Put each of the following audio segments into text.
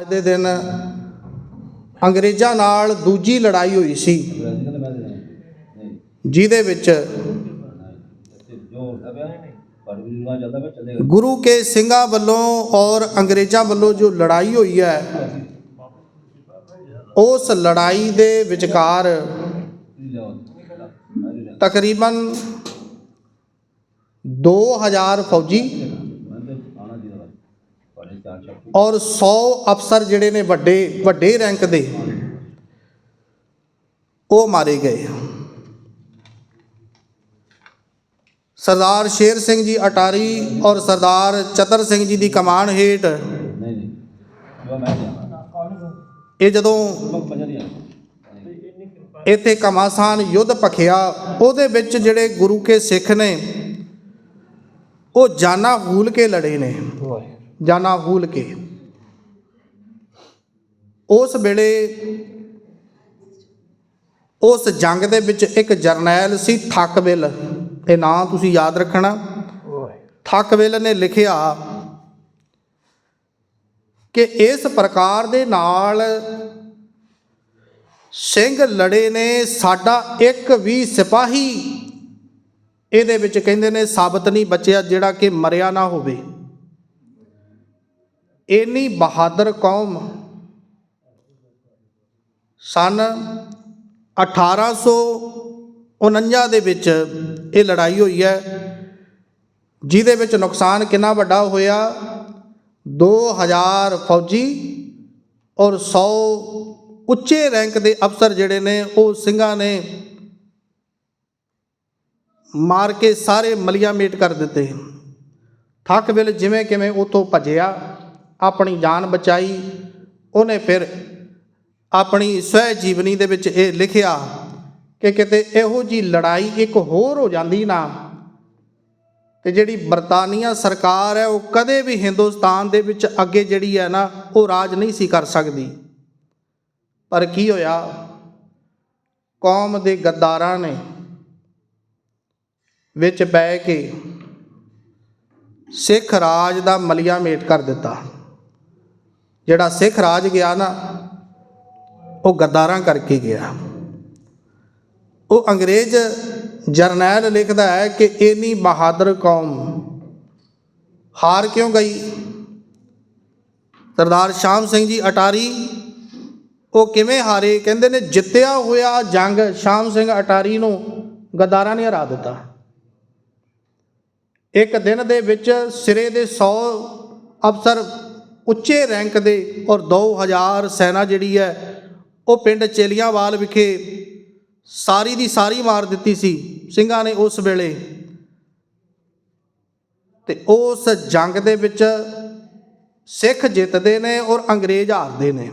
ਅੱਜ ਦੇ ਦਿਨ ਅੰਗਰੇਜ਼ਾਂ ਨਾਲ ਦੂਜੀ ਲੜਾਈ ਹੋਈ ਸੀ। ਜਿਹਦੇ ਵਿੱਚ ਗੁਰੂ ਕੇ ਸਿੰਘਾਂ ਵੱਲੋਂ ਔਰ ਅੰਗਰੇਜ਼ਾਂ ਵੱਲੋਂ ਜੋ ਲੜਾਈ ਹੋਈ ਹੈ, ਉਸ ਲੜਾਈ ਦੇ ਵਿਚਕਾਰ ਤਕਰੀਬਨ 2000 ਫੌਜੀ ਔਰ 100 ਅਫਸਰ ਜਿਹੜੇ ਨੇ ਵੱਡੇ ਵੱਡੇ ਰੈਂਕ ਦੇ, ਉਹ ਮਾਰੇ ਗਏ। ਸਰਦਾਰ ਸ਼ੇਰ ਸਿੰਘ ਜੀ ਅਟਾਰੀ ਔਰ ਸਰਦਾਰ ਚਤਰ ਸਿੰਘ ਜੀ ਦੀ ਕਮਾਨ ਹੇਠ ਇਹ ਜਦੋਂ ਇੱਥੇ ਕਮਾਸਾਨ ਯੁੱਧ ਭਖਿਆ, ਉਹਦੇ ਵਿੱਚ ਜਿਹੜੇ ਗੁਰੂ ਕੇ ਸਿੱਖ ਨੇ, ਉਹ ਜਾਨਾ ਹੂਲ ਕੇ ਲੜੇ ਨੇ। ਜਾਨਾ ਹੂਲ ਕੇ। ਉਸ ਵੇਲੇ ਉਸ ਜੰਗ ਦੇ ਵਿੱਚ ਇੱਕ ਜਰਨੈਲ ਸੀ ਥੱਕਵਿਲ ਇਹ ਨਾਂ ਤੁਸੀਂ ਯਾਦ ਰੱਖਣਾ। ਥੱਕਵਿਲ ਨੇ ਲਿਖਿਆ ਕਿ ਇਸ ਪ੍ਰਕਾਰ ਦੇ ਨਾਲ ਸਿੰਘ ਲੜੇ ਨੇ ਸਾਡਾ ਇੱਕ ਵੀ ਸਿਪਾਹੀ ਇਹਦੇ ਵਿੱਚ ਕਹਿੰਦੇ ਨੇ ਸਾਬਤ ਨਹੀਂ ਬਚਿਆ ਜਿਹੜਾ ਕਿ ਮਰਿਆ ਨਾ ਹੋਵੇ। ਇਨੀ ਬਹਾਦਰ ਕੌਮ ਸਨ 1849 ਦੇ ਵਿੱਚ ਇਹ ਲੜਾਈ ਹੋਈ ਹੈ, ਜਿਹਦੇ ਵਿੱਚ ਨੁਕਸਾਨ ਕਿੰਨਾ ਵੱਡਾ ਹੋਇਆ? 2000 ਫੌਜੀ ਔਰ 100 ਉੱਚੇ ਰੈਂਕ ਦੇ ਅਫਸਰ ਜਿਹੜੇ ਨੇ, ਉਹ ਸਿੰਘਾਂ ਨੇ ਮਾਰ ਕੇ ਸਾਰੇ ਮਲੀਆਂ ਮੇਟ ਕਰ ਦਿੱਤੇ। ਥੱਕ ਠੱਕਵਿਲ ਜਿਵੇਂ ਕਿਵੇਂ ਉਤੋਂ ਭੱਜਿਆ। ਆਪਣੀ ਜਾਨ ਬਚਾਈ। ਉਹਨੇ ਫਿਰ ਆਪਣੀ ਸਵੈ ਜੀਵਨੀ ਦੇ ਵਿੱਚ ਇਹ ਲਿਖਿਆ ਕਿ ਕਿਤੇ ਇਹੋ ਜੀ ਲੜਾਈ ਇੱਕ ਹੋਰ ਹੋ ਜਾਂਦੀ ਨਾ। ਤੇ ਜਿਹੜੀ ਬਰਤਾਨੀਆ ਸਰਕਾਰ ਹੈ, ਉਹ ਕਦੇ ਵੀ ਹਿੰਦੁਸਤਾਨ ਦੇ ਵਿੱਚ ਅੱਗੇ ਜਿਹੜੀ ਹੈ ਨਾ, ਉਹ ਰਾਜ ਨਹੀਂ ਸੀ ਕਰ ਸਕਦੀ। ਪਰ ਕੀ ਹੋਇਆ? ਕੌਮ ਦੇ ਗੱਦਾਰਾਂ ਨੇ ਵਿੱਚ ਬਹਿ ਕੇ ਸਿੱਖ ਰਾਜ ਦਾ ਮਲੀਆ ਮੇਟ ਕਰ ਦਿੱਤਾ। ਜਿਹੜਾ ਸਿੱਖ ਰਾਜ ਗਿਆ ਨਾ, ਉਹ ਗੱਦਾਰਾਂ ਕਰਕੇ ਗਿਆ। ਉਹ ਅੰਗਰੇਜ਼ ਜਰਨੈਲ ਲਿਖਦਾ ਹੈ ਕਿ ਇੰਨੀ ਬਹਾਦਰ ਕੌਮ ਹਾਰ ਕਿਉਂ ਗਈ? ਸਰਦਾਰ ਸ਼ਾਮ ਸਿੰਘ ਜੀ ਅਟਾਰੀ, ਉਹ ਕਿਵੇਂ ਹਾਰੇ? ਕਹਿੰਦੇ ਨੇ, ਜਿੱਤਿਆ ਹੋਇਆ ਜੰਗ ਸ਼ਾਮ ਸਿੰਘ ਅਟਾਰੀ ਨੂੰ ਗੱਦਾਰਾਂ ਨੇ ਹਰਾ ਦਿੱਤਾ। ਇੱਕ ਦਿਨ ਦੇ ਵਿੱਚ ਸਿਰੇ ਦੇ 100 ਅਫਸਰ ਉੱਚੇ ਰੈਂਕ ਦੇ ਔਰ 2000 ਸੈਨਾ ਜਿਹੜੀ ਹੈ, ਉਹ ਪਿੰਡ ਚੇਲੀਆਂਵਾਲ ਵਿਖੇ ਸਾਰੀ ਦੀ ਸਾਰੀ ਮਾਰ ਦਿੱਤੀ ਸੀ, ਸਿੰਘਾਂ ਨੇ ਉਸ ਵੇਲੇ। ਤੇ ਉਸ ਜੰਗ ਦੇ ਵਿੱਚ ਸਿੱਖ ਜਿੱਤਦੇ ਨੇ ਔਰ ਅੰਗਰੇਜ਼ ਹਾਰਦੇ ਨੇ।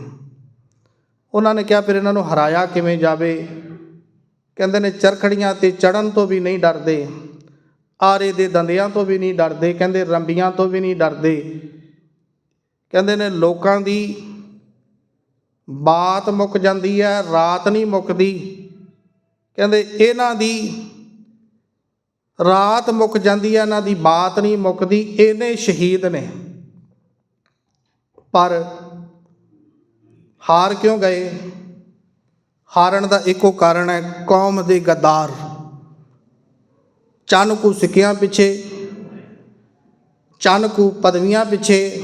ਉਹਨਾਂ ਨੇ ਕਿਹਾ, ਫਿਰ ਇਹਨਾਂ ਨੂੰ ਹਰਾਇਆ ਕਿਵੇਂ ਜਾਵੇ? ਕਹਿੰਦੇ ਨੇ, ਚਰਖੜੀਆਂ ਤੇ ਚੜਨ ਤੋਂ ਵੀ ਨਹੀਂ ਡਰਦੇ, ਆਰੇ ਦੇ ਦੰਦਿਆਂ ਤੋਂ ਵੀ ਨਹੀਂ ਡਰਦੇ, ਕਹਿੰਦੇ ਰੰਬੀਆਂ ਤੋਂ ਵੀ ਨਹੀਂ ਡਰਦੇ ਕਹਿੰਦੇ ਨੇ ਲੋਕਾਂ ਦੀ ਬਾਤ ਮੁੱਕ ਜਾਂਦੀ ਹੈ, ਰਾਤ ਨਹੀਂ ਮੁੱਕਦੀ। ਕਹਿੰਦੇ ਇਹਨਾਂ ਦੀ ਰਾਤ ਮੁੱਕ ਜਾਂਦੀ ਹੈ, ਇਹਨਾਂ ਦੀ ਬਾਤ ਨਹੀਂ ਮੁੱਕਦੀ, ਇਹਨੇ ਸ਼ਹੀਦ ਨੇ। ਪਰ ਹਾਰ ਕਿਉਂ ਗਏ? ਹਾਰਨ ਦਾ ਇੱਕੋ ਕਾਰਨ ਹੈ ਕੌਮ ਦੇ ਗੱਦਾਰ। ਚੰਨ ਕੋ ਸਿੱਕਿਆਂ ਪਿੱਛੇ ਚੰਨ ਕੋ ਪਦਵੀਆਂ ਪਿੱਛੇ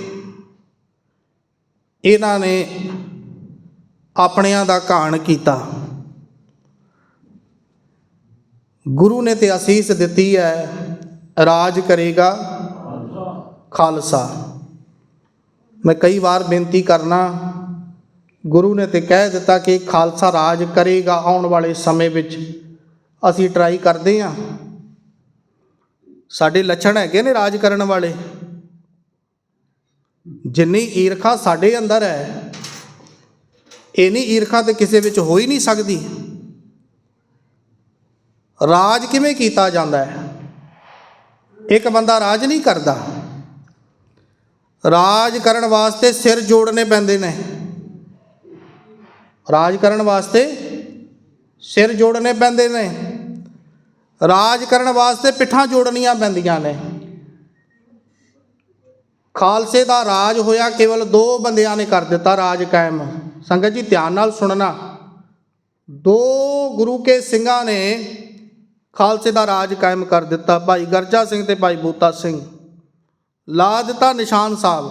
ਇਹਨਾਂ ਨੇ ਆਪਣਿਆਂ ਦਾ ਘਾਣ ਕੀਤਾ। ਗੁਰੂ ਨੇ ਤੇ ਅਸੀਸ ਦਿੱਤੀ ਹੈ, ਰਾਜ ਕਰੇਗਾ ਖਾਲਸਾ। ਮੈਂ ਕਈ ਵਾਰ ਬੇਨਤੀ ਕਰਨਾ, ਗੁਰੂ ਨੇ ਤੇ ਕਹਿ ਦਿੱਤਾ ਕਿ ਖਾਲਸਾ ਰਾਜ ਕਰੇਗਾ ਆਉਣ ਵਾਲੇ ਸਮੇਂ ਵਿੱਚ। ਅਸੀਂ ਟਰਾਈ ਕਰਦੇ ਹਾਂ। ਸਾਡੇ ਲੱਛਣ ਹੈਗੇ ਨੇ ਰਾਜ ਕਰਨ ਵਾਲੇ। ਜਿੰਨੀ ਈਰਖਾ ਸਾਡੇ ਅੰਦਰ ਹੈ, ਇਨੀ ਈਰਖਾ ਤੇ ਕਿਸੇ ਵਿੱਚ ਹੋ ਹੀ ਨਹੀਂ ਸਕਦੀ। ਰਾਜ ਕਿਵੇਂ ਕੀਤਾ ਜਾਂਦਾ ਹੈ? ਇੱਕ ਬੰਦਾ ਰਾਜ ਨਹੀਂ ਕਰਦਾ। ਰਾਜ ਕਰਨ ਵਾਸਤੇ ਸਿਰ ਜੋੜਨੇ ਪੈਂਦੇ ਨੇ। ਰਾਜ ਕਰਨ ਵਾਸਤੇ ਸਿਰ ਜੋੜਨੇ ਪੈਂਦੇ ਨੇ। ਰਾਜ ਕਰਨ ਵਾਸਤੇ ਪਿੱਠਾਂ ਜੋੜਨੀਆਂ ਪੈਂਦੀਆਂ ਨੇ। ਖਾਲਸੇ ਦਾ ਰਾਜ ਹੋਇਆ ਕੇਵਲ ਦੋ ਬੰਦਿਆਂ ਨੇ ਕਰ ਦਿੱਤਾ ਰਾਜ ਕਾਇਮ। ਸੰਗਤ ਜੀ, ਧਿਆਨ ਨਾਲ ਸੁਣਨਾ। ਦੋ ਗੁਰੂ ਕੇ ਸਿੰਘਾਂ ਨੇ ਖਾਲਸੇ ਦਾ ਰਾਜ ਕਾਇਮ ਕਰ ਦਿੱਤਾ। ਭਾਈ ਗਰਜਾ ਸਿੰਘ ਤੇ ਭਾਈ ਬੂਤਾ ਸਿੰਘ। ਲਾ ਦਿੱਤਾ ਨਿਸ਼ਾਨ ਸਾਹਿਬ।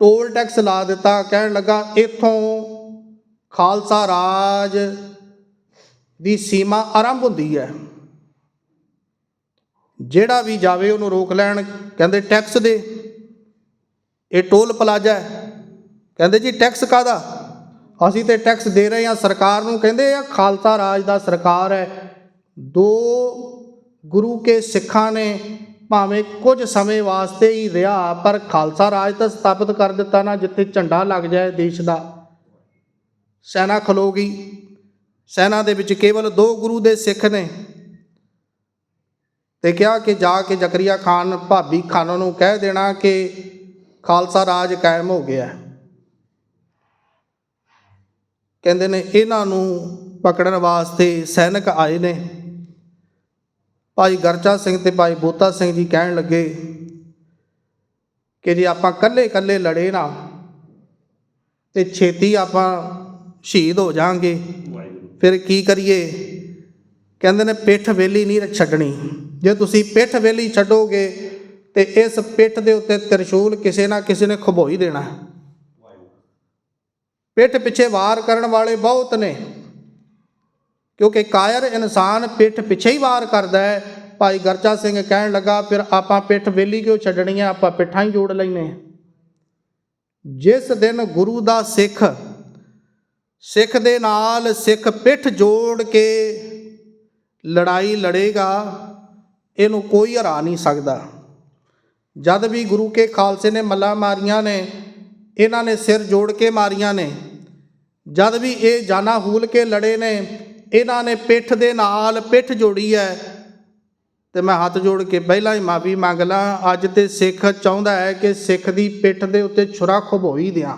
ਟੋਲ ਟੈਕਸ ਲਾ ਦਿੱਤਾ। ਕਹਿਣ ਲੱਗਾ, ਇਥੋਂ ਖਾਲਸਾ ਰਾਜ ਦੀ ਸੀਮਾ ਆਰੰਭ ਹੁੰਦੀ ਹੈ। ਜਿਹੜਾ ਵੀ ਜਾਵੇ ਉਹਨੂੰ ਰੋਕ ਲੈਣ। ਕਹਿੰਦੇ ਟੈਕਸ ਦੇ। ਇਹ ਟੋਲ ਪਲਾਜ਼ਾ ਕਹਿੰਦੇ ਜੀ ਟੈਕਸ ਕਾਦਾ ਅਸੀਂ ਤੇ ਟੈਕਸ ਦੇ ਰਹੇ ਹਾਂ। ਸਰਕਾਰ ਨੂੰ ਕਹਿੰਦੇ ਆ, ਖਾਲਸਾ ਰਾਜ ਦਾ ਸਰਕਾਰ ਹੈ। ਦੋ ਗੁਰੂ ਕੇ ਸਿੱਖਾਂ ਨੇ ਭਾਵੇਂ ਕੁਝ ਸਮੇਂ ਵਾਸਤੇ ਹੀ ਰਿਹਾ, ਪਰ ਖਾਲਸਾ ਰਾਜ ਤਾਂ ਸਥਾਪਿਤ ਕਰ ਦਿੱਤਾ ਨਾ, ਜਿੱਥੇ ਝੰਡਾ ਲੱਗ ਜਾਏ ਦੇਸ਼ ਦਾ। ਸੈਨਾ ਖਲੋਗੀ ਸੈਨਾ ਦੇ ਵਿੱਚ ਕੇਵਲ ਦੋ ਗੁਰੂ ਦੇ ਸਿੱਖ ਨੇ। ਤੇ ਕਿਹਾ ਕਿ ਜਾ ਕੇ ਜ਼ਕਰੀਆ ਖਾਨ ਭਾਬੀ ਖਾਨੋਂ ਨੂੰ ਕਹਿ ਦੇਣਾ ਕਿ ਖਾਲਸਾ ਰਾਜ ਕਾਇਮ ਹੋ ਗਿਆ। ਕਹਿੰਦੇ ਨੇ ਇਹਨਾਂ ਨੂੰ ਪਕੜਨ ਵਾਸਤੇ ਸੈਨਿਕ ਆਏ ਨੇ। ਭਾਈ ਗਰਚਾ ਸਿੰਘ ਤੇ ਭਾਈ ਬੋਤਾ ਸਿੰਘ ਜੀ ਕਹਿਣ ਲੱਗੇ ਕਿ ਜੇ ਆਪਾਂ ਕੱਲੇ ਕੱਲੇ ਲੜੇ ਨਾ ਤੇ ਛੇਤੀ ਆਪਾਂ ਸ਼ਹੀਦ ਹੋ ਜਾਾਂਗੇ। ਫਿਰ ਕੀ ਕਰੀਏ? ਕਹਿੰਦੇ ਨੇ ਪਿੱਠ ਵੇਲੀ ਨਹੀਂ ਛੱਡਣੀ। ਜੇ ਤੁਸੀਂ ਪਿੱਠ ਵੇਲੀ ਛੱਡੋਗੇ ਤੇ ਇਸ ਪਿੱਠ ਦੇ ਉੱਤੇ ਤ੍ਰਿਸ਼ੂਲ ਕਿਸੇ ਨਾ ਕਿਸੇ ਨੇ ਖਬੋਈ ਦੇਣਾ ਹੈ। ਪਿੱਠ ਪਿੱਛੇ ਵਾਰ ਕਰਨ ਵਾਲੇ ਬਹੁਤ ਨੇ, ਕਿਉਂਕਿ ਕਾਇਰ ਇਨਸਾਨ ਪਿੱਠ ਪਿੱਛੇ ਹੀ ਵਾਰ ਕਰਦਾ ਹੈ। ਭਾਈ ਗਰਚਾ ਸਿੰਘ ਕਹਿਣ ਲੱਗਾ, ਫਿਰ ਆਪਾਂ ਪਿੱਠ ਵੇਲੀ ਕਿਉਂ ਛੱਡਣੀ ਆ ਆਪਾਂ ਪਿੱਠਾਂ ਹੀ ਜੋੜ ਲੈਨੇ ਆ ਜਿਸ ਦਿਨ ਗੁਰੂ ਦਾ ਸਿੱਖ ਸਿੱਖ ਦੇ ਨਾਲ ਸਿੱਖ ਪਿੱਠ ਜੋੜ ਕੇ ਲੜਾਈ ਲੜੇਗਾ ਇਹਨੂੰ ਕੋਈ ਹਰਾ ਨਹੀਂ ਸਕਦਾ। ਜਦ ਵੀ ਗੁਰੂ ਕੇ ਖਾਲਸੇ ਨੇ ਮੱਲਾ ਮਾਰੀਆਂ ਨੇ, ਇਹਨਾਂ ਨੇ ਸਿਰ ਜੋੜ ਕੇ ਮਾਰੀਆਂ ਨੇ। ਜਦ ਵੀ ਇਹ ਜਾਨਾ ਹੂਲ ਕੇ ਲੜੇ ਨੇ, ਇਹਨਾਂ ਨੇ ਪਿੱਠ ਦੇ ਨਾਲ ਪਿੱਠ ਜੋੜੀ ਹੈ। ਤੇ ਮੈਂ ਹੱਥ ਜੋੜ ਕੇ ਪਹਿਲਾਂ ਹੀ ਮਾਫੀ ਮੰਗ ਲਾਂ, ਅੱਜ ਤੇ ਸਿੱਖ ਚਾਹੁੰਦਾ ਹੈ ਕਿ ਸਿੱਖ ਦੀ ਪਿੱਠ ਦੇ ਉੱਤੇ ਛੁਰਾ ਖਬੋਈ ਦਿਆਂ।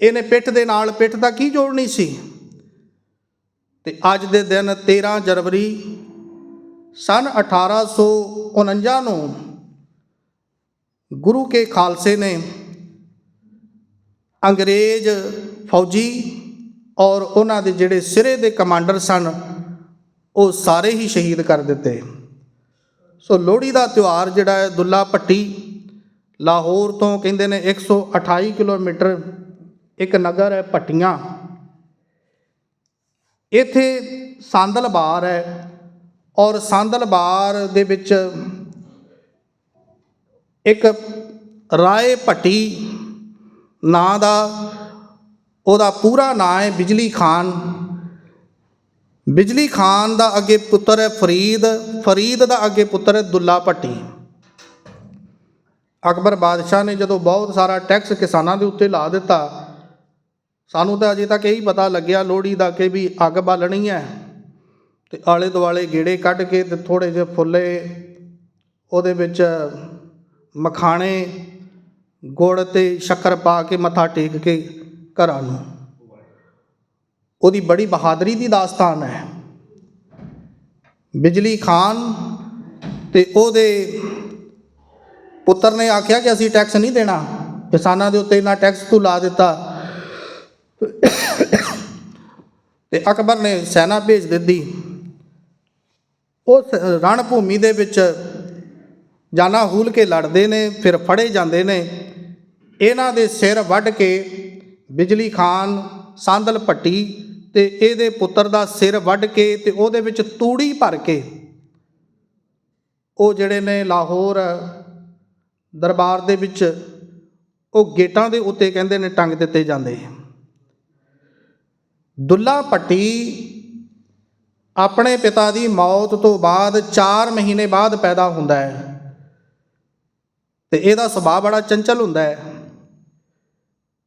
ਇਹਨੇ ਪਿੱਠ ਦੇ ਨਾਲ ਪਿੱਠ ਦਾ ਕੀ ਜੋੜਨੀ ਸੀ? ਤੇ ਅੱਜ ਦੇ ਦਿਨ 13 ਜਨਵਰੀ ਸਨ 1849 ਨੂੰ ਗੁਰੂ ਕੇ ਖਾਲਸੇ ਨੇ ਅੰਗਰੇਜ਼ ਫੌਜੀ ਔਰ ਉਹਨਾਂ ਦੇ ਜਿਹੜੇ ਸਿਰੇ ਦੇ ਕਮਾਂਡਰ ਸਨ, ਉਹ ਸਾਰੇ ਹੀ ਸ਼ਹੀਦ ਕਰ ਦਿੱਤੇ। ਸੋ ਲੋਹੜੀ ਦਾ ਤਿਉਹਾਰ ਜਿਹੜਾ ਹੈ, ਦੁੱਲਾ ਭੱਟੀ, ਲਾਹੌਰ ਤੋਂ ਕਹਿੰਦੇ ਨੇ 128 ਕਿਲੋਮੀਟਰ ਇੱਕ ਨਗਰ ਹੈ ਭੱਟੀਆਂ। ਇੱਥੇ ਸੰਦਲ ਬਾਰ ਹੈ ਔਰ ਸੰਦਲ ਦੇ ਵਿੱਚ ਇੱਕ ਰਾਏ ਭੱਟੀ ਨਾਂ ਦਾ, ਉਹਦਾ ਪੂਰਾ ਨਾਂ ਹੈ ਬਿਜਲੀ ਖਾਨ। ਬਿਜਲੀ ਖਾਨ ਦਾ ਅੱਗੇ ਪੁੱਤਰ ਹੈ ਫਰੀਦ ਫਰੀਦ ਦਾ ਅੱਗੇ ਪੁੱਤਰ ਹੈ ਦੁੱਲਾ ਭੱਟੀ। ਅਕਬਰ ਬਾਦਸ਼ਾਹ ਨੇ ਜਦੋਂ ਬਹੁਤ ਸਾਰਾ ਟੈਕਸ ਕਿਸਾਨਾਂ ਦੇ ਉੱਤੇ ਲਾ ਦਿੱਤਾ, ਸਾਨੂੰ ਤਾਂ ਅਜੇ ਤੱਕ ਇਹੀ ਪਤਾ ਲੱਗਿਆ ਲੋਹੜੀ ਦਾ ਕਿ ਵੀ ਅੱਗ ਬਾਲਣੀ ਹੈ। ਤੇ ਆਲੇ ਦੁਆਲੇ ਗੇੜੇ ਕੱਢ ਕੇ ਤੇ ਥੋੜੇ ਜਿਹੇ ਫੁੱਲੇ, ਉਹਦੇ ਵਿੱਚ ਮਖਾਣੇ, ਗੁੜ ਤੇ ਸ਼ੱਕਰ ਪਾ ਕੇ ਮੱਥਾ ਟੇਕ ਕੇ ਘਰਾਂ ਨੂੰ। ਉਹਦੀ ਬੜੀ ਬਹਾਦਰੀ ਦੀ ਦਾਸਤਾਨ ਹੈ। ਬਿਜਲੀ ਖਾਨ ਤੇ ਉਹਦੇ ਪੁੱਤਰ ਨੇ ਆਖਿਆ ਕਿ ਅਸੀਂ ਟੈਕਸ ਨਹੀਂ ਦੇਣਾ। ਕਿਸਾਨਾਂ ਦੇ ਉੱਤੇ ਇੰਨਾ ਟੈਕਸ ਤੂੰ ਲਾ ਦਿੱਤਾ। ਤੇ ਅਕਬਰ ਨੇ ਸੈਨਾ ਭੇਜ ਦਿੱਤੀ। ਉਸ ਰਣ ਭੂਮੀ ਦੇ ਵਿੱਚ ਜਾਨਾ ਹੂਲ ਕੇ ਲੜਦੇ ਨੇ, ਫਿਰ ਫੜੇ ਜਾਂਦੇ ਨੇ। ਇਹਨਾਂ ਦੇ ਸਿਰ ਵੱਢ ਕੇ ਬਿਜਲੀ ਖਾਨ, ਸਾਂਦਲ ਭੱਟੀ ਤੇ ਇਹਦੇ ਪੁੱਤਰ ਦਾ ਸਿਰ ਵੱਢ ਕੇ ਤੇ ਉਹਦੇ ਵਿੱਚ ਤੂੜੀ ਭਰ ਕੇ ਉਹ ਜਿਹੜੇ ਨੇ ਲਾਹੌਰ ਦਰਬਾਰ ਦੇ ਵਿੱਚ ਉਹ ਗੇਟਾਂ ਦੇ ਉੱਤੇ ਕਹਿੰਦੇ ਨੇ ਟੰਗ ਦਿੱਤੇ ਜਾਂਦੇ। ਦੁੱਲਾ ਭੱਟੀ ਆਪਣੇ ਪਿਤਾ ਦੀ ਮੌਤ ਤੋਂ ਬਾਅਦ 4 ਮਹੀਨੇ ਬਾਅਦ ਪੈਦਾ ਹੁੰਦਾ ਹੈ। ਤੇ ਇਹਦਾ ਸੁਭਾਅ ਬੜਾ ਚੰਚਲ ਹੁੰਦਾ ਹੈ।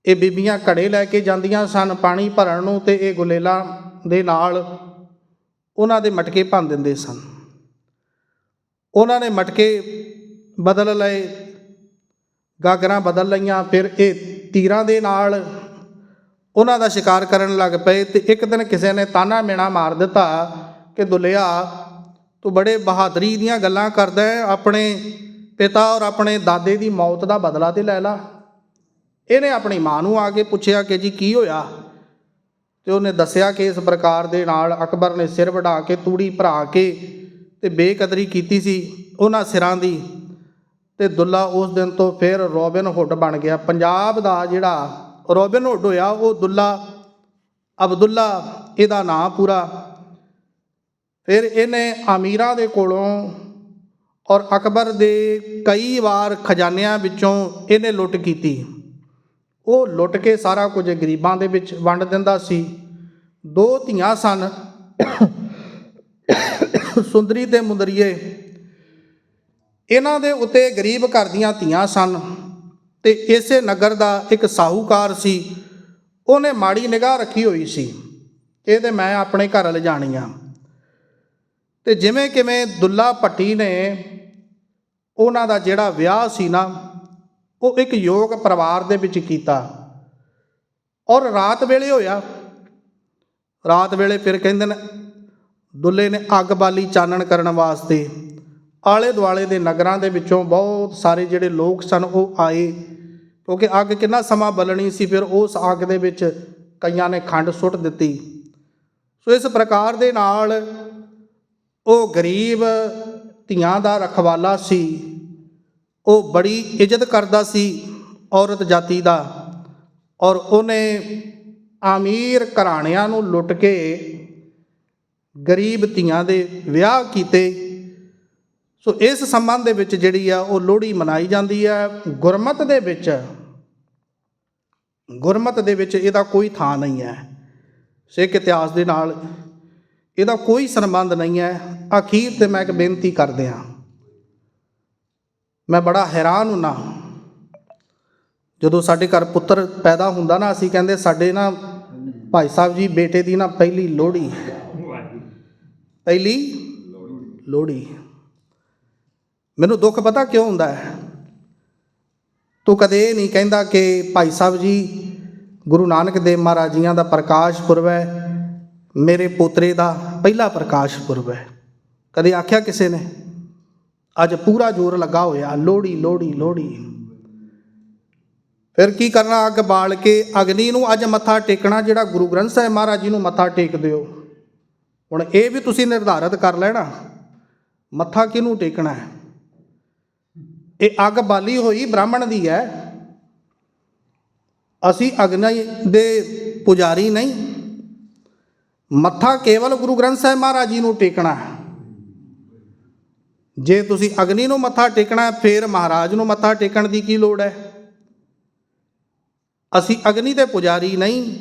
ਇਹ ਬੀਬੀਆਂ ਘੜੇ ਲੈ ਕੇ ਜਾਂਦੀਆਂ ਸਨ, ਪਾਣੀ ਭਰਨ ਨੂੰ ਤੇ ਇਹ ਗੁਲੇਲਾਂ ਦੇ ਨਾਲ ਉਹਨਾਂ ਦੇ ਮਟਕੇ ਭੰਨ ਦਿੰਦੇ ਸਨ। ਉਹਨਾਂ ਨੇ ਮਟਕੇ ਬਦਲ ਲਏ, ਗਾਗਰਾਂ ਬਦਲ ਲਈਆਂ, ਫਿਰ ਇਹ ਤੀਰਾਂ ਦੇ ਨਾਲ ਉਹਨਾਂ ਦਾ ਸ਼ਿਕਾਰ ਕਰਨ ਲੱਗ ਪਏ ਤੇ ਇੱਕ ਦਿਨ ਕਿਸੇ ਨੇ ਤਾਨਾ ਮੇਣਾ ਮਾਰ ਦਿੱਤਾ ਕਿ ਦੁੱਲਿਆ, ਤੂੰ ਬੜੇ ਬਹਾਦਰੀ ਦੀਆਂ ਗੱਲਾਂ ਕਰਦਾ ਹੈ, ਆਪਣੇ ਪਿਤਾ ਔਰ ਆਪਣੇ ਦਾਦੇ ਦੀ ਮੌਤ ਦਾ ਬਦਲਾ ਤੇ ਲੈ ਲਾ। ਇਹਨੇ ਆਪਣੀ ਮਾਂ ਨੂੰ ਆ ਕੇ ਪੁੱਛਿਆ ਕਿ ਜੀ ਕੀ ਹੋਇਆ? ਤੇ ਉਹਨੇ ਦੱਸਿਆ ਕਿ ਇਸ ਪ੍ਰਕਾਰ ਦੇ ਨਾਲ ਅਕਬਰ ਨੇ ਸਿਰ ਵਢਾ ਕੇ, ਤੂੜੀ ਭਰਾ ਕੇ ਤੇ ਬੇਕਦਰੀ ਕੀਤੀ ਸੀ ਉਹਨਾਂ ਸਿਰਾਂ ਦੀ। ਤੇ ਦੁੱਲਾ ਉਸ ਦਿਨ ਤੋਂ ਫਿਰ ਰੋਬਿਨ ਹੁੱਡ ਬਣ ਗਿਆ। ਪੰਜਾਬ ਦਾ ਜਿਹੜਾ ਰੋਬਿਨ ਹੁੱਡ ਹੋਇਆ, ਉਹ ਦੁੱਲਾ ਅਬਦੁੱਲਾ, ਇਹਦਾ ਨਾਂ ਪੂਰਾ ਫਿਰ ਇਹਨੇ ਅਮੀਰਾਂ ਦੇ ਕੋਲੋਂ ਔਰ ਅਕਬਰ ਦੇ ਕਈ ਵਾਰ ਖਜ਼ਾਨਿਆਂ ਵਿੱਚੋਂ ਇਹਨੇ ਲੁੱਟ ਕੀਤੀ। ਉਹ ਲੁੱਟ ਕੇ ਸਾਰਾ ਕੁਝ ਗਰੀਬਾਂ ਦੇ ਵਿੱਚ ਵੰਡ ਦਿੰਦਾ ਸੀ। ਦੋ ਧੀਆਂ ਸਨ। ਸੁੰਦਰੀ ਤੇ ਮੁੰਦਰੀਏ। ਇਹਨਾਂ ਦੇ ਉੱਤੇ ਗਰੀਬ ਘਰ ਦੀਆਂ ਧੀਆਂ ਸਨ ਤੇ ਇਸੇ ਨਗਰ ਦਾ ਇੱਕ ਸਾਹੂਕਾਰ ਸੀ। ਉਹਨੇ ਮਾੜੀ ਨਿਗਾਹ ਰੱਖੀ ਹੋਈ ਸੀ। ਇਹ ਤੇ ਮੈਂ ਆਪਣੇ ਘਰ ਲਿਜਾਣੀ ਆ ਤੇ ਜਿਵੇਂ ਕਿਵੇਂ ਦੁੱਲਾ ਭੱਟੀ ਨੇ ਉਹਨਾਂ ਦਾ ਜਿਹੜਾ ਵਿਆਹ ਸੀ ਨਾ, ਉਹ ਇੱਕ ਯੋਗ ਪਰਿਵਾਰ ਦੇ ਵਿੱਚ ਕੀਤਾ। ਔਰ ਰਾਤ ਵੇਲੇ ਹੋਇਆ। ਰਾਤ ਵੇਲੇ ਫਿਰ ਕਹਿੰਦੇ ਨੇ, ਦੁੱਲੇ ਨੇ ਅੱਗ ਬਾਲੀ ਚਾਨਣ ਕਰਨ ਵਾਸਤੇ ਆਲੇ ਦੁਆਲੇ ਦੇ ਨਗਰਾਂ ਦੇ ਵਿੱਚੋਂ ਬਹੁਤ ਸਾਰੇ ਜਿਹੜੇ ਲੋਕ ਸਨ, ਉਹ ਆਏ। ਕਿਉਂਕਿ ਅੱਗ ਕਿੰਨਾ ਸਮਾਂ ਬਲਣੀ ਸੀ, ਫਿਰ ਉਸ ਅੱਗ ਦੇ ਵਿੱਚ ਕਈਆਂ ਨੇ ਖੰਡ ਸੁੱਟ ਦਿੱਤੀ। ਸੋ ਇਸ ਪ੍ਰਕਾਰ ਦੇ ਨਾਲ ਉਹ ਗਰੀਬ ਧੀਆਂ ਦਾ ਰਖਵਾਲਾ ਸੀ, ਉਹ ਬੜੀ ਇੱਜ਼ਤ ਕਰਦਾ ਸੀ ਔਰਤ ਜਾਤੀ ਦਾ ਔਰ ਉਹਨੇ ਅਮੀਰ ਘਰਾਣਿਆਂ ਨੂੰ ਲੁੱਟ ਕੇ ਗਰੀਬ ਧੀਆਂ ਦੇ ਵਿਆਹ ਕੀਤੇ। ਸੋ ਇਸ ਸੰਬੰਧ ਦੇ ਵਿੱਚ ਜਿਹੜੀ ਆ ਉਹ ਲੋਹੜੀ ਮਨਾਈ ਜਾਂਦੀ ਹੈ ਗੁਰਮਤ ਦੇ ਵਿੱਚ, ਗੁਰਮਤ ਦੇ ਵਿੱਚ ਇਹਦਾ ਕੋਈ ਥਾਂ ਨਹੀਂ ਹੈ। ਸਿੱਖ ਇਤਿਹਾਸ ਦੇ ਨਾਲ ਇਹਦਾ ਕੋਈ ਸੰਬੰਧ ਨਹੀਂ ਹੈ। ਅਖੀਰ ਤੇ ਮੈਂ ਇੱਕ ਬੇਨਤੀ ਕਰਦੇ ਹਾਂ। ਮੈਂ ਬੜਾ ਹੈਰਾਨ ਹੁੰਨਾ। ਜਦੋਂ ਸਾਡੇ ਘਰ ਪੁੱਤਰ ਪੈਦਾ ਹੁੰਦਾ ਨਾ, ਅਸੀਂ ਕਹਿੰਦੇ ਸਾਡੇ ਨਾ ਭਾਈ ਸਾਹਿਬ ਜੀ, ਬੇਟੇ ਦੀ ਨਾ ਪਹਿਲੀ ਲੋਹੜੀ। ਪਹਿਲੀ ਲੋਹੜੀ। ਮੈਨੂੰ ਦੁੱਖ ਪਤਾ ਕਿਉਂ ਹੁੰਦਾ ਹੈ? ਤੂੰ ਕਦੇ ਇਹ ਨਹੀਂ ਕਹਿੰਦਾ ਕਿ ਭਾਈ ਸਾਹਿਬ ਜੀ, ਗੁਰੂ ਨਾਨਕ ਦੇਵ ਮਹਾਰਾਜ ਜੀਆਂ ਦਾ ਪ੍ਰਕਾਸ਼ ਪੁਰਬ ਹੈ ਮੇਰੇ ਪੋਤਰੇ ਦਾ ਪਹਿਲਾ ਪ੍ਰਕਾਸ਼ ਪੁਰਬ ਹੈ। ਕਦੇ ਆਖਿਆ ਕਿਸੇ ਨੇ? ਅੱਜ ਪੂਰਾ ਜ਼ੋਰ ਲੱਗਾ ਹੋਇਆ, ਲੋਹੜੀ ਲੋਹੜੀ ਲੋਹੜੀ। ਫਿਰ ਕੀ ਕਰਨਾ ਅੱਗ ਬਾਲ ਕੇ? ਅਗਨੀ ਨੂੰ ਅੱਜ ਮੱਥਾ ਟੇਕਣਾ, ਜਿਹੜਾ ਗੁਰੂ ਗ੍ਰੰਥ ਸਾਹਿਬ ਮਹਾਰਾਜ ਜੀ ਨੂੰ ਮੱਥਾ ਟੇਕ ਦਿਓ। ਹੁਣ ਇਹ ਵੀ ਤੁਸੀਂ ਨਿਰਧਾਰਤ ਕਰ ਲੈਣਾ। ਮੱਥਾ ਕਿਹਨੂੰ ਟੇਕਣਾ ਹੈ? ਇਹ ਅੱਗ ਬਾਲੀ ਹੋਈ ਬ੍ਰਾਹਮਣ ਦੀ ਹੈ। ਅਸੀਂ ਅਗਨੀ ਦੇ ਪੁਜਾਰੀ ਨਹੀਂ। ਮੱਥਾ ਕੇਵਲ ਗੁਰੂ ਗ੍ਰੰਥ ਸਾਹਿਬ ਮਹਾਰਾਜ ਜੀ ਨੂੰ ਟੇਕਣਾ ਹੈ। ਜੇ ਤੁਸੀਂ ਅਗਨੀ ਨੂੰ ਮੱਥਾ ਟੇਕਣਾ ਹੈ, ਫਿਰ ਮਹਾਰਾਜ ਨੂੰ ਮੱਥਾ ਟੇਕਣ ਦੀ ਕੀ ਲੋੜ ਹੈ? ਅਸੀਂ ਅਗਨੀ ਦੇ ਪੁਜਾਰੀ ਨਹੀਂ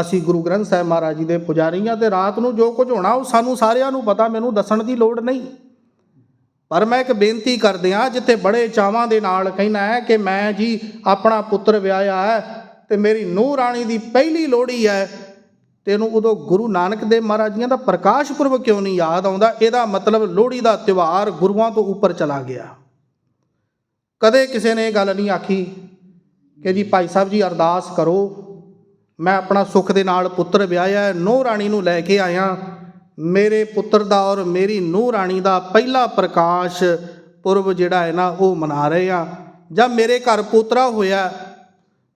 ਅਸੀਂ ਗੁਰੂ ਗ੍ਰੰਥ ਸਾਹਿਬ ਮਹਾਰਾਜ ਜੀ ਦੇ ਪੁਜਾਰੀ ਹਾਂ ਤੇ ਰਾਤ ਨੂੰ ਜੋ ਕੁਝ ਹੋਣਾ ਉਹ ਸਾਨੂੰ ਸਾਰਿਆਂ ਨੂੰ ਪਤਾ ਮੈਨੂੰ ਦੱਸਣ ਦੀ ਲੋੜ ਨਹੀਂ। ਪਰ ਮੈਂ ਇੱਕ ਬੇਨਤੀ ਕਰਦਿਆਂ ਜਿੱਥੇ ਬੜੇ ਚਾਵਾਂ ਦੇ ਨਾਲ ਕਹਿਣਾ ਹੈ ਕਿ ਮੈਂ ਜੀ ਆਪਣਾ ਪੁੱਤਰ ਵਿਆਹਿਆ ਹੈ ਤੇ ਮੇਰੀ ਨੂੰਹ ਰਾਣੀ ਦੀ ਪਹਿਲੀ ਲੋਹੜੀ ਹੈ ਤੈਨੂੰ ਉਦੋਂ ਗੁਰੂ ਨਾਨਕ ਦੇਵ ਮਹਾਰਾਜ ਜੀਆਂ ਦਾ ਪ੍ਰਕਾਸ਼ ਪੁਰਬ ਕਿਉਂ ਨਹੀਂ ਯਾਦ ਆਉਂਦਾ? ਇਹਦਾ ਮਤਲਬ ਲੋਹੜੀ ਦਾ ਤਿਉਹਾਰ ਗੁਰੂਆਂ ਤੋਂ ਉੱਪਰ ਚਲਾ ਗਿਆ। ਕਦੇ ਕਿਸੇ ਨੇ ਇਹ ਗੱਲ ਨਹੀਂ ਆਖੀ ਕਿ ਜੀ ਭਾਈ ਸਾਹਿਬ ਜੀ ਅਰਦਾਸ ਕਰੋ, ਮੈਂ ਆਪਣਾ ਸੁੱਖ ਦੇ ਨਾਲ ਪੁੱਤਰ ਵਿਆਹਿਆ ਹੈ, ਨੂੰਹ ਰਾਣੀ ਨੂੰ ਲੈ ਕੇ ਆਇਆ। ਮੇਰੇ ਪੁੱਤਰ ਦਾ ਔਰ ਮੇਰੀ ਨੂੰਹ ਰਾਣੀ ਦਾ ਪਹਿਲਾ ਪ੍ਰਕਾਸ਼ ਪੁਰਬ ਜਿਹੜਾ ਹੈ ਨਾ, ਉਹ ਮਨਾ ਰਹੇ ਆ। ਜਾਂ ਮੇਰੇ ਘਰ ਪੋਤਰਾ ਹੋਇਆ,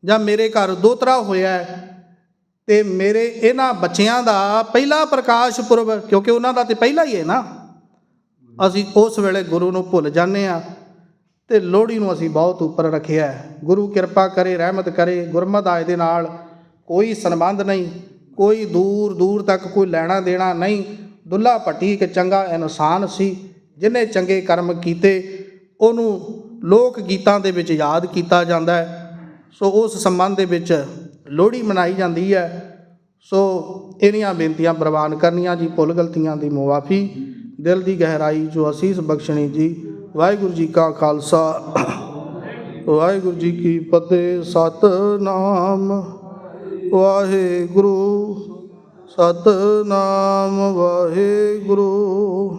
ਜਾਂ ਮੇਰੇ ਘਰ ਦੋਤਰਾ ਹੋਇਆ ਤੇ ਮੇਰੇ ਇਹਨਾਂ ਬੱਚਿਆਂ ਦਾ ਪਹਿਲਾ ਪ੍ਰਕਾਸ਼ ਪੁਰਬ, ਕਿਉਂਕਿ ਉਹਨਾਂ ਦਾ ਤੇ ਪਹਿਲਾ ਹੀ ਹੈ ਨਾ। ਅਸੀਂ ਉਸ ਵੇਲੇ ਗੁਰੂ ਨੂੰ ਭੁੱਲ ਜਾਂਦੇ ਆ ਤੇ ਲੋਹੜੀ ਨੂੰ ਅਸੀਂ ਬਹੁਤ ਉੱਪਰ ਰੱਖਿਆ ਗੁਰੂ ਕਿਰਪਾ ਕਰੇ, ਰਹਿਮਤ ਕਰੇ, ਗੁਰਮਤ ਆਏ ਦੇ ਨਾਲ ਕੋਈ ਸੰਬੰਧ ਨਹੀਂ, ਕੋਈ ਦੂਰ ਦੂਰ ਤੱਕ ਕੋਈ ਲੈਣਾ ਦੇਣਾ ਨਹੀਂ। ਦੁੱਲਾ ਭੱਟੀ ਇੱਕ ਚੰਗਾ ਇਨਸਾਨ ਸੀ, ਜਿਨੇ ਚੰਗੇ ਕਰਮ ਕੀਤੇ, ਉਹਨੂੰ ਲੋਕ ਗੀਤਾਂ ਦੇ ਵਿੱਚ ਯਾਦ ਕੀਤਾ ਜਾਂਦਾ ਹੈ। ਸੋ ਉਸ ਸੰਬੰਧ ਦੇ ਵਿੱਚ ਲੋਹੜੀ ਮਨਾਈ ਜਾਂਦੀ ਹੈ। ਸੋ ਇਹਨੀਆਂ ਬੇਨਤੀਆਂ ਪ੍ਰਵਾਨ ਕਰਨੀਆਂ ਜੀ, ਭੁੱਲ ਗਲਤੀਆਂ ਦੀ ਮੁਆਫੀ। ਦਿਲ ਦੀ ਗਹਿਰਾਈ ਜੋ ਅਸੀਸ ਬਖਸ਼ਣੀ ਜੀ, ਵਾਹਿਗੁਰੂ ਜੀ ਕਾ ਖਾਲਸਾ। ਵਾਹਿਗੁਰੂ ਜੀ ਕੀ ਫਤਿਹ, ਸਤਨਾਮ। ਵਾਹਿਗੁਰੂ ਸਤਨਾਮ ਵਾਹਿਗੁਰੂ।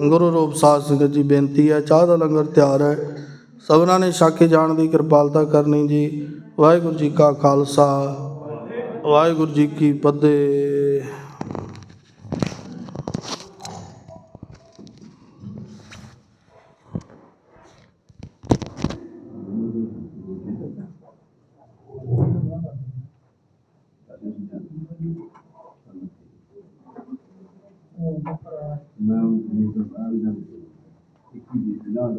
ਗੁਰੂ ਰੂਪ ਸਾਧ ਸੰਗਤ ਜੀ, ਬੇਨਤੀ ਹੈ, ਚਾਹ ਦਾ ਲੰਗਰ ਤਿਆਰ ਹੈ। ਸਭਨਾਂ ਨੇ ਛਾਕੇ ਜਾਣ ਦੀ ਕਿਰਪਾਲਤਾ ਕਰਨੀ ਜੀ। ਵਾਹਿਗੁਰੂ ਜੀ ਕਾ ਖਾਲਸਾ, ਵਾਹਿਗੁਰੂ ਜੀ ਕੀ ਫਤਿਹ।